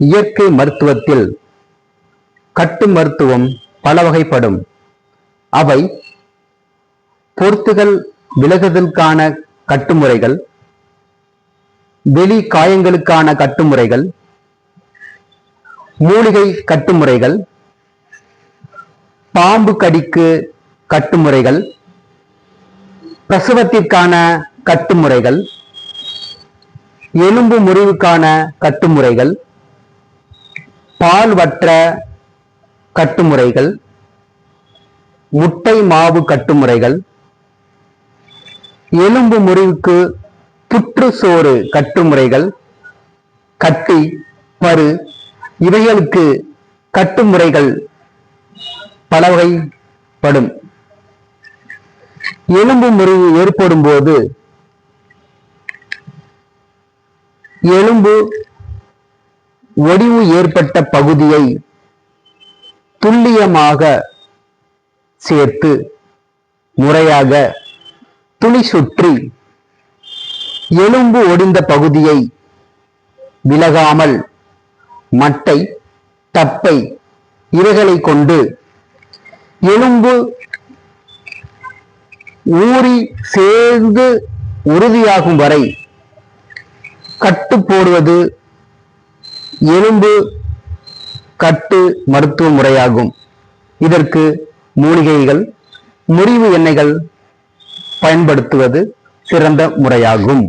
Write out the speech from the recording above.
இயற்கை மருத்துவத்தில் கட்டு மருத்துவம் பல வகைப்படும் அவை பொருத்துகள் விலகுதலுக்கான கட்டுமுறைகள் வெளி காயங்களுக்கான கட்டுமுறைகள் மூலிகை கட்டுமுறைகள் பாம்பு கடிக்கு கட்டுமுறைகள் பிரசவத்திற்கான கட்டுமுறைகள் எலும்பு முறிவுக்கான கட்டுமுறைகள் பால் வற்ற கட்டுமுறைகள் முட்டை மாவு கட்டுமுறைகள் எலும்பு முறிவுக்கு புற்றுச்சோறு கட்டுமுறைகள் கட்டி பரு இவைகளுக்கு கட்டுமுறைகள் பல வகைப்படும் எலும்பு முறிவு ஏற்படும் போது எலும்பு ஒடிவு ஏற்பட்ட பகுதியை துல்லியமாக சேர்த்து முறையாக துணி சுற்றி எலும்பு ஒடிந்த பகுதியை விலகாமல் மட்டை தப்பை இவைகளை கொண்டு எலும்பு ஊறி சேர்ந்து உறுதியாகும் வரை கட்டு போடுவது எலும்பு கட்டு மருத்துவ முறையாகும். இதற்கு மூலிகைகள் முறிவு எண்ணெய்கள் பயன்படுத்துவது சிறந்த முறையாகும்.